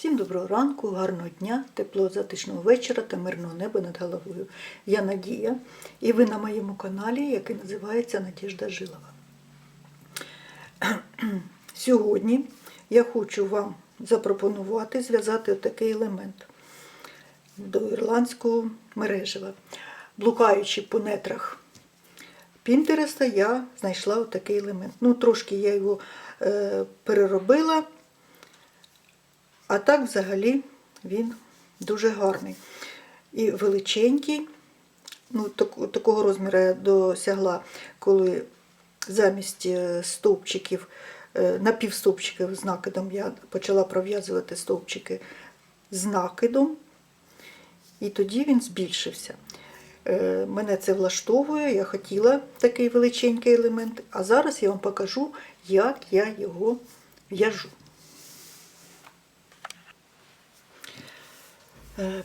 Всім доброго ранку, гарного дня, теплого затишного вечора та мирного неба над головою. Я Надія, і ви на моєму каналі, який називається Надіжда Жилова. Сьогодні я хочу вам запропонувати зв'язати отакий елемент до ірландського мережева. Блукаючи по нетрах Пінтереста, я знайшла отакий елемент. Ну, трошки я його е, переробила. А так взагалі він дуже гарний. І величенький. Ну, так, такого розміру я досягла, коли замість е, стовпчиків, е, напівстовпчиків з накидом я почала пров'язувати стовпчики з накидом. І тоді він збільшився. Е, Мене це влаштовує, я хотіла такий величенький елемент, а зараз я вам покажу, як я його в'яжу.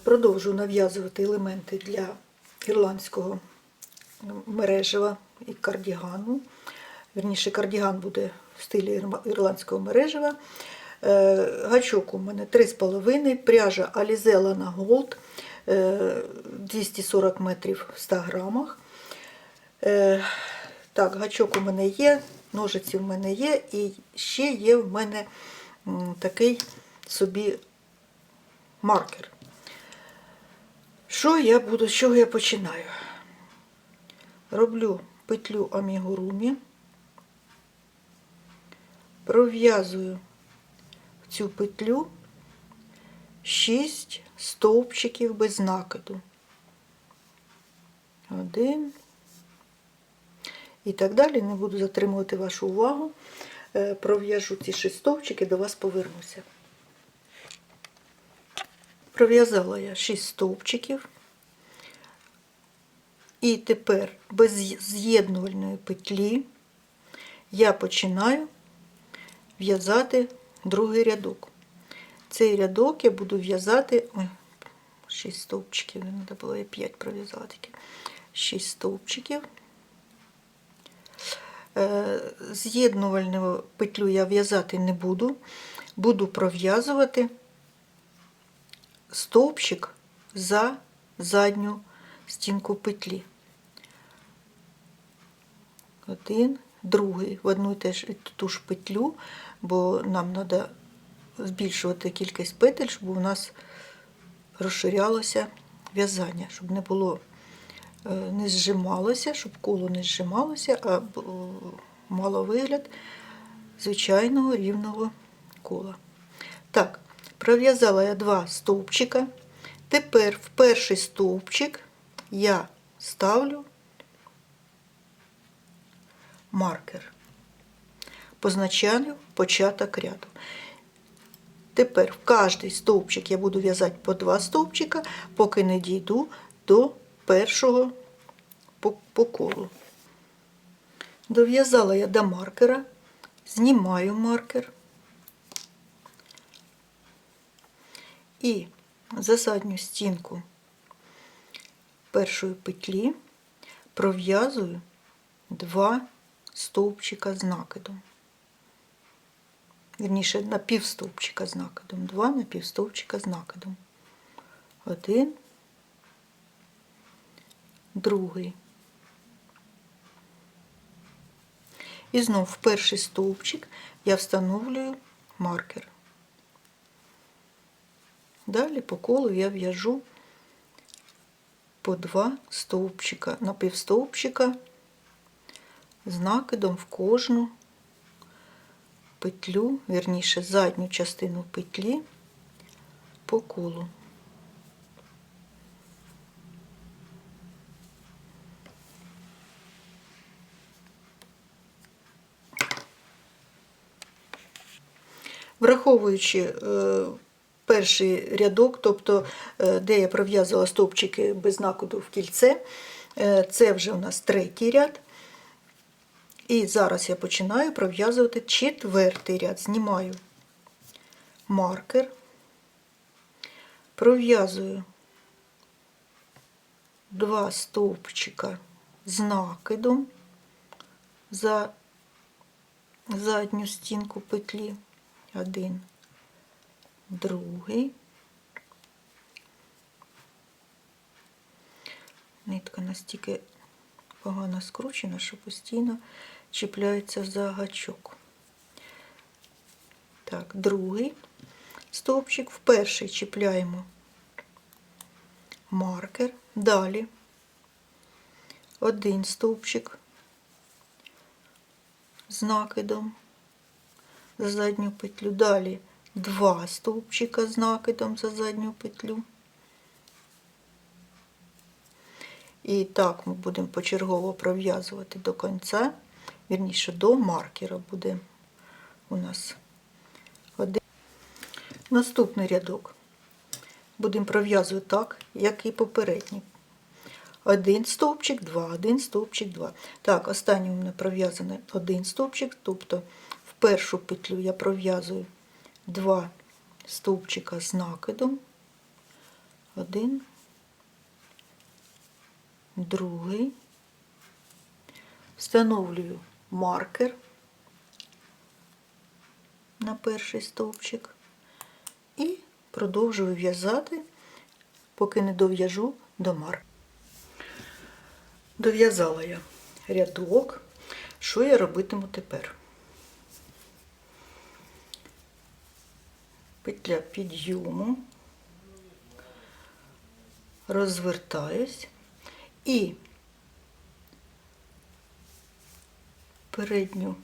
Продовжу нав'язувати елементи для ірландського мережева і кардігану. Вірніше, кардіган буде в стилі ірландського мережева. Е, Гачок у мене 3,5, пряжа Alizella на Gold е, 240 метрів в 100 грамах. Е, Так, гачок у мене є, ножиці в мене є, і ще є в мене такий собі маркер. Що я буду, з чого я починаю? Роблю петлю амігурумі, пров'язую в цю петлю 6 стовпчиків без накиду. Один. І так далі. Не буду затримувати вашу увагу. Е, Пров'яжу ці 6 стовпчиків, до вас повернуся. Пров'язала я 6 стовпчиків. І тепер без з'єднувальної петлі я починаю в'язати другий рядок. Цей рядок я буду в'язати. Ой, 6 стовпчиків, не треба було я 5 пров'язала тільки. 6 стовпчиків. Е, З'єднувальну петлю я в'язати не буду. Буду пров'язувати стовпчик за задню стінку петлі. Один, другий в одну і теж ту ж петлю, бо нам треба збільшувати кількість петель, щоб у нас розширялося в'язання, щоб не було, е, не зжималося, щоб коло не зжималося, а мало вигляд звичайного рівного кола. Так, пров'язала я два стовпчика. Тепер в перший стовпчик я ставлю маркер. Позначаю початок ряду. Тепер в кожний стовпчик я буду в'язати по два стовпчика, поки не дійду до першого по, колу. Дов'язала я до маркера, знімаю маркер і за задню стінку першої петлі пров'язую два стовпчика з накидом. Вірніше, на з накидом. Два на з накидом. Один, другий. І знов в перший стовпчик я встановлюю маркер. Далі по колу я в'яжу по два стовпчика, на півстовпчика з накидом в кожну петлю, вірніше задню частину петлі по колу. Враховуючи е, перший рядок, тобто е, де я пров'язала стовпчики без накиду в кільце, е, це вже у нас третій ряд. І зараз я починаю пров'язувати четвертий ряд. Знімаю маркер, пров'язую два стовпчика з накидом за задню стінку петлі. Один, другий. Нитка настільки погано скручена, що постійно чіпляється за гачок. Так, другий стовпчик, в перший чіпляємо маркер, далі один стовпчик з накидом за задню петлю, далі два стовпчика з накидом за задню петлю. І так ми будемо почергово пров'язувати до кінця, вірніше до маркера буде у нас один. Наступний рядок будемо пров'язувати так, як і попередній. Один стовпчик, два, один стовпчик, два. Так, останній у мене пров'язаний один стовпчик, тобто в першу петлю я пров'язую два стовпчика з накидом. Один, другий. Встановлюю маркер на перший стовпчик і продовжую в'язати, поки не дов'яжу до маркера. Дов'язала я рядок. Що я робитиму тепер? Петля підйому, розвертаюсь і передню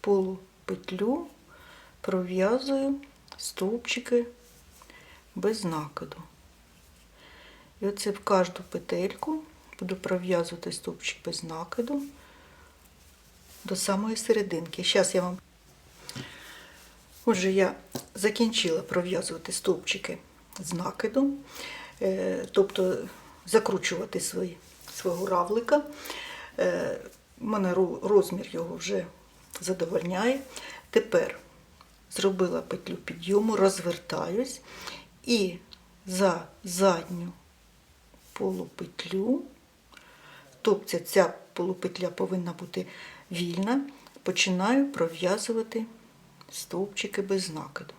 полупетлю пров'язую стовпчики без накиду. І оце в кожну петельку буду пров'язувати стовпчик без накиду до самої серединки. Зараз я вам. Отже, я закінчила пров'язувати стовпчики з накидом, е, тобто закручувати свої, свого равлика. Е, У мене розмір його вже задовольняє. Тепер зробила петлю підйому, розвертаюсь і за задню полупетлю, тобто ця полупетля повинна бути вільна, починаю пров'язувати стовпчики без накиду.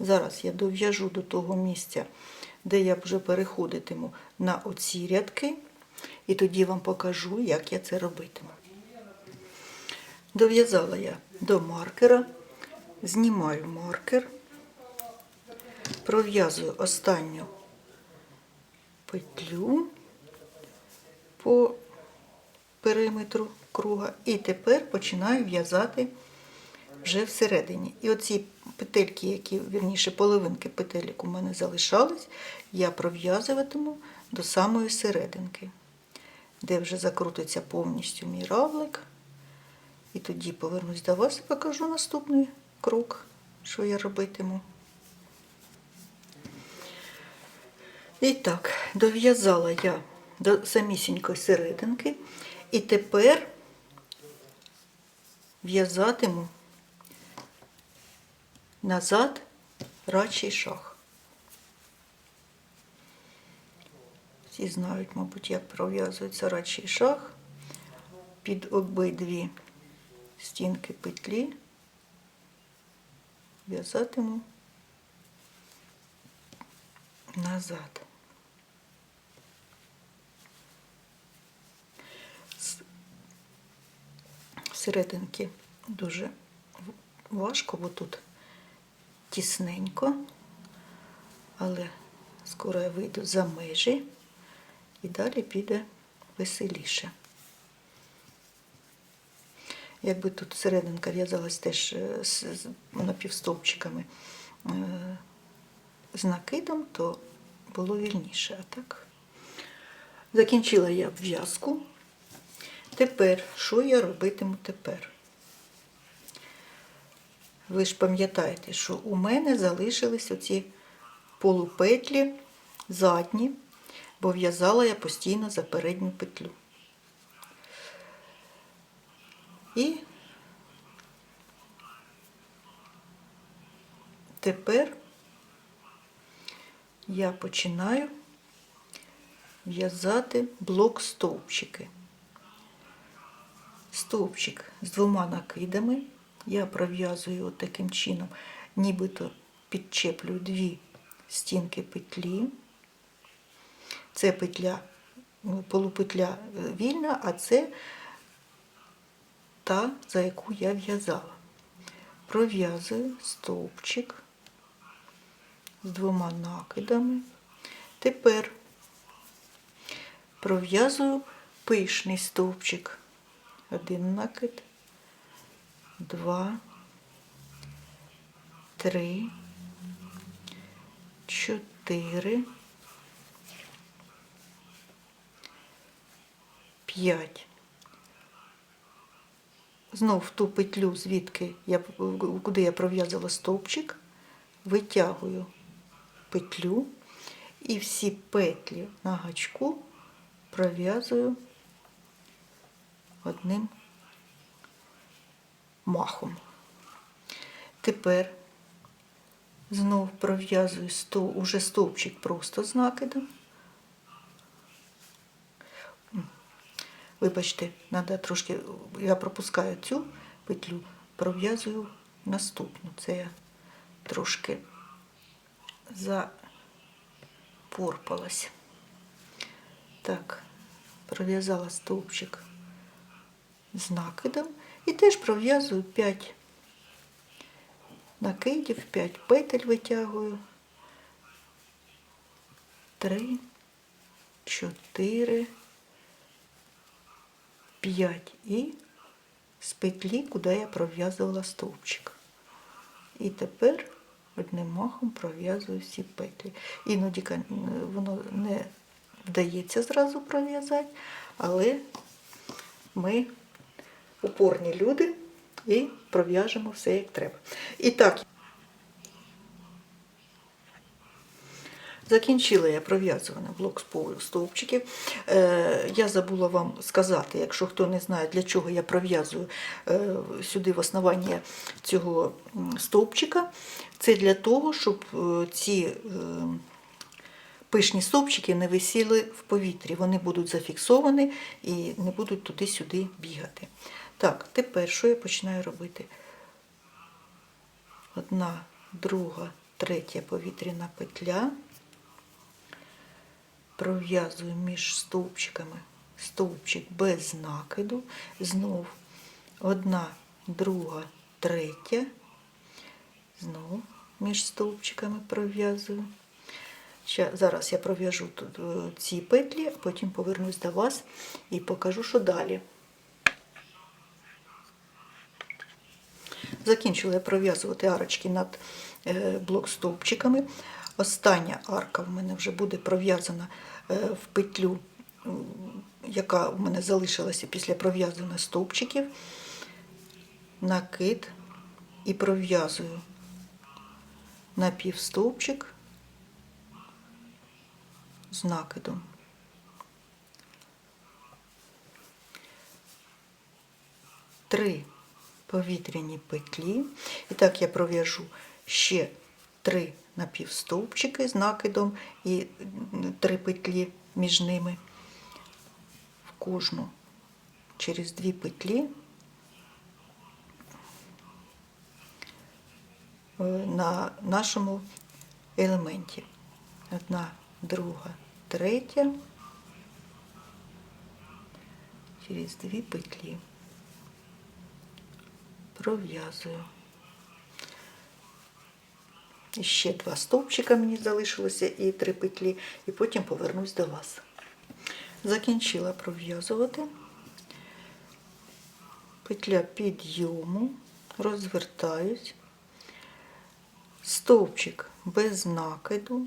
Зараз я дов'яжу до того місця, де я вже переходитиму на оці рядки, і тоді вам покажу, як я це робитиму. Дов'язала я до маркера, знімаю маркер, пров'язую останню петлю по периметру круга і тепер починаю в'язати вже всередині. І оці петельки, які, вірніше, половинки петелек у мене залишались, я пров'язуватиму до самої серединки, де вже закрутиться повністю мій равлик. І тоді повернусь до вас і покажу наступний крок, що я робитиму. І так, дов'язала я до самісінької серединки, і тепер в'язатиму назад рачий шаг. Всі знають, мабуть, як пров'язується рачий шаг під обидві стінки петлі. В'язатиму назад. З серединки дуже важко, бо тут тісненько, але скоро я вийду за межі і далі піде веселіше. Якби тут серединка в'язалась теж е, з напівстовпчиками е, з накидом, то було вільніше. А так закінчила я в'язку. Тепер, що я робитиму тепер? Ви ж пам'ятаєте, що у мене залишились оці полупетлі задні, бо в'язала я постійно за передню петлю. І тепер я починаю в'язати блок стовпчики. Стовпчик з двома накидами я пров'язую таким чином, нібито підчеплюю дві стінки петлі. Це петля, ну, полупетля е, вільна, а це та, за яку я в'язала. Пров'язую стовпчик з двома накидами. Тепер пров'язую пишний стовпчик. Один накид, два, три, чотири, п'ять. Знов в ту петлю, звідки я, куди я пров'язала стовпчик, витягую петлю і всі петлі на гачку пров'язую одним махом. Тепер знов пров'язую сто- уже стовпчик просто з накидом. Вибачте, треба трошки, я пропускаю цю петлю, пров'язую наступну. Це я трошки запорпалась. Так, пров'язала стовпчик з накидом і теж пров'язую 5 накидів, 5 петель витягую. 3, 4, 5 і з петлі, куди я пров'язувала стовпчик. І тепер одним махом пров'язую всі петлі. Іноді воно не вдається зразу пров'язати, але ми упорні люди і пров'яжемо все як треба. І так, Закінчила я пров'язування блок з полу стовпчиків. Е, я забула вам сказати, якщо хто не знає, для чого я пров'язую е, сюди в основання цього стовпчика. Це для того, щоб е, ці пишні стовпчики не висіли в повітрі. Вони будуть зафіксовані і не будуть туди-сюди бігати. Так, тепер що я починаю робити? Одна, друга, третя повітряна петля пров'язую між стовпчиками стовпчик без накиду, знов одна, друга, третя, знов між стовпчиками пров'язую. Зараз я пров'яжу е, ці петлі, а потім повернусь до вас і покажу, що далі. Закінчила я пров'язувати арочки над е, блок-стовпчиками. Остання арка в мене вже буде пров'язана е, в петлю, яка у мене залишилася після пров'язаних стовпчиків. Накид і пров'язую напівстовпчик з накидом. Три повітряні петлі. І так я пров'яжу ще три напівстовпчики з накидом і три петлі між ними в кожну через дві петлі е, на нашому елементі. Одна, друга, третя через дві петлі пров'язую. Ще два стовпчика мені залишилося і три петлі, і потім повернусь до вас. Закінчила пров'язувати. Петля підйому, розвертаюсь, стовпчик без накиду,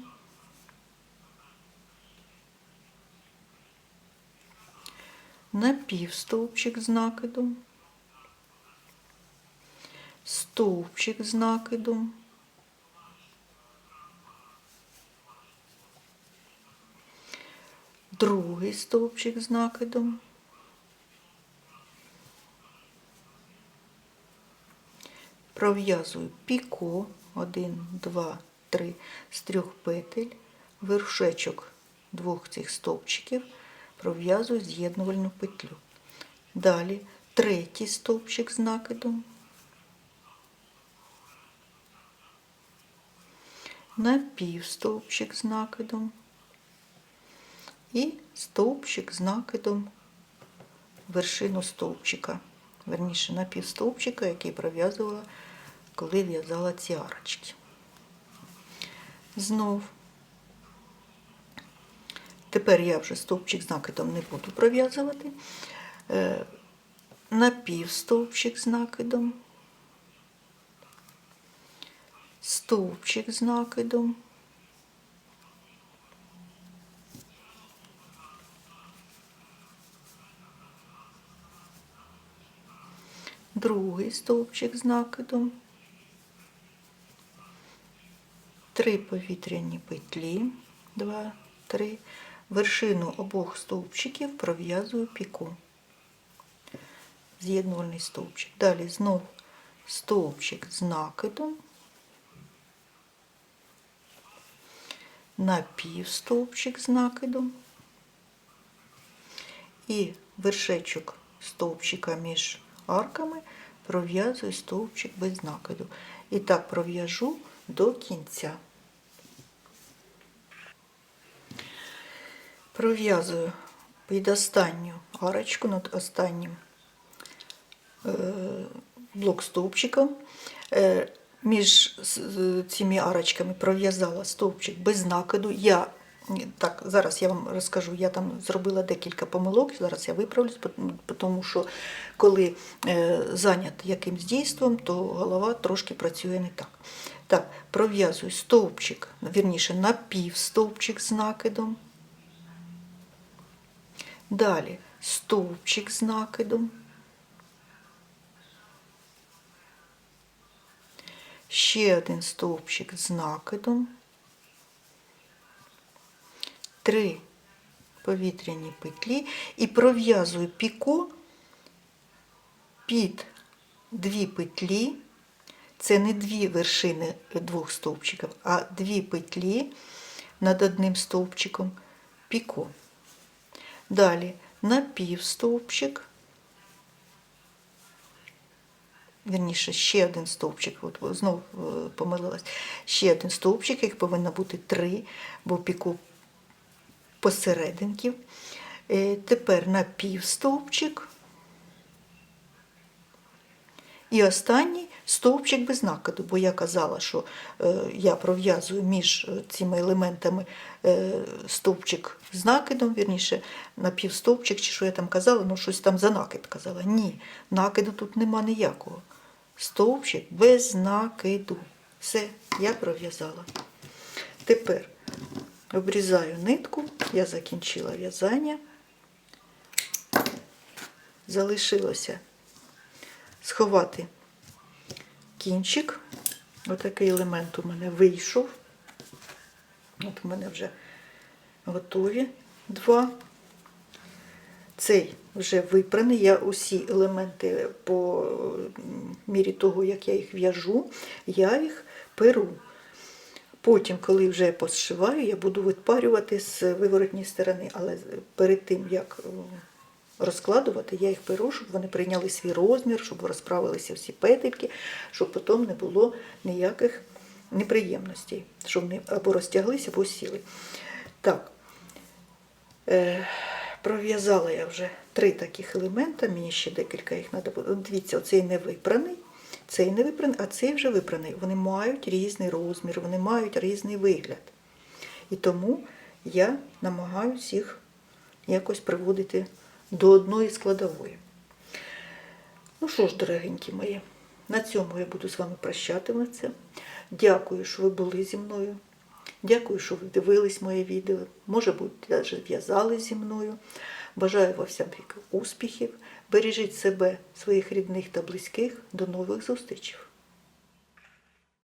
напівстовпчик з накидом, стовпчик з накидом, другий стовпчик з накидом, пров'язую піко. 1, 2, 3 з трьох петель, вершечок двох цих стовпчиків. Пров'язую з'єднувальну петлю. Далі третій стовпчик з накидом, напівстовпчик з накидом і стовпчик з накидом вершину стовпчика. Верніше напівстовпчика, який пров'язувала, коли в'язала ці арочки. Знов. Тепер я вже стовпчик з накидом не буду пров'язувати. Е, Напівстовпчик з накидом. Стовпчик з накидом. Другий стовпчик з накидом. Три повітряні петлі. Два, три. Вершину обох стовпчиків пров'язую піку. З'єднувальний стовпчик. Далі знову стовпчик з накидом. Напівстовпчик з накидом. І вершечок стовпчика між арками пров'язую стовпчик без накиду. І так пров'яжу до кінця. Пров'язую під останню арочку над останнім е, блок стовпчиком. Між цими арочками пров'язала стовпчик без накиду. Я так, зараз я вам розкажу, я там зробила декілька помилок, зараз я виправлюсь, тому що коли е, зайнят якимсь дійством, то голова трошки працює не так. Так, пров'язую стовпчик, вірніше напівстовпчик з накидом. Далі стовпчик з накидом. Ще один стовпчик з накидом. Три повітряні петлі і пров'язую піко під дві петлі. Це не дві вершини двох стовпчиків, а дві петлі над одним стовпчиком піко. Далі напівстовпчик, вірніше, ще один стовпчик, от знову е, помилилась, ще один стовпчик, їх повинно бути три, бо піку посерединки. Е, Тепер напівстовпчик. І останній стовпчик без накиду, бо я казала, що е, я пров'язую між цими елементами стовпчик з накидом, вірніше, напівстовпчик, чи що я там казала, ну щось там за накид казала. Ні, накиду тут нема ніякого. Стовпчик без накиду. Все, я пров'язала. Тепер обрізаю нитку, я закінчила в'язання. Залишилося сховати кінчик. Отакий елемент у мене вийшов. От у мене вже готові два. Цей вже випраний. Я усі елементи по мірі того, як я їх в'яжу, я їх перу. Потім, коли вже посшиваю, я буду відпарювати з виворотній сторони. Але перед тим, як розкладувати, я їх перу, щоб вони прийняли свій розмір, щоб розправилися всі петельки, щоб потім не було ніяких неприємностей, щоб вони або розтяглися, або сіли. Так, е, пров'язала я вже три таких елемента, мені ще декілька їх треба буде. Дивіться, оцей не випраний, цей не випраний, а цей вже випраний. Вони мають різний розмір, вони мають різний вигляд. І тому я намагаюся їх якось приводити до одної складової. Ну що ж, дорогенькі мої, на цьому я буду з вами прощатися. Дякую, що ви були зі мною. Дякую, що ви дивились моє відео. Може бути, навіть в'язали зі мною. Бажаю вам всяких успіхів. Бережіть себе, своїх рідних та близьких. До нових зустрічей!